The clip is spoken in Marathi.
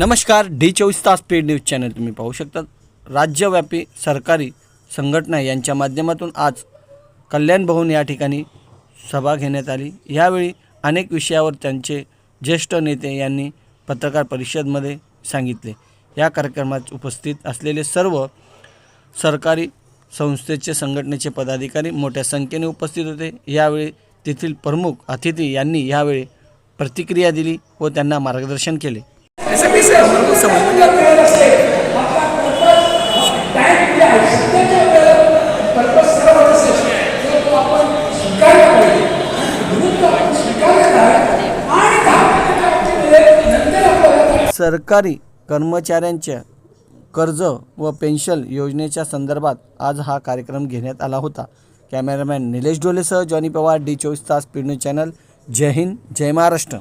नमस्कार डी चोवीस तास पेड न्यूज चॅनल तुम्ही पाहू शकता राज्यव्यापी सरकारी संघटना यांच्या माध्यमातून आज कल्याण भवन या ठिकाणी सभा घेण्यात आली. यावेळी अनेक विषयावर त्यांचे ज्येष्ठ नेते यांनी पत्रकार परिषदमध्ये सांगितले. या कार्यक्रमात उपस्थित असलेले सर्व सरकारी संस्थेचे संघटनेचे पदाधिकारी मोठ्या संख्येने उपस्थित होते. यावेळी तेथील प्रमुख अतिथी यांनी यावेळी प्रतिक्रिया दिली व त्यांना मार्गदर्शन केले. ऐसा कैसे है हमारे समझ में नहीं आता सरकारी कर्मचाऱ्यांच्या कर्ज व पेन्शन योजनेच्या संदर्भात आज हा कार्यक्रम घेण्यात आला होता. कॅमेरामॅन निलेश डोलेसह जॉनी पवार डी चोवीस तास पिणू चॅनल. जय हिंद जय महाराष्ट्र.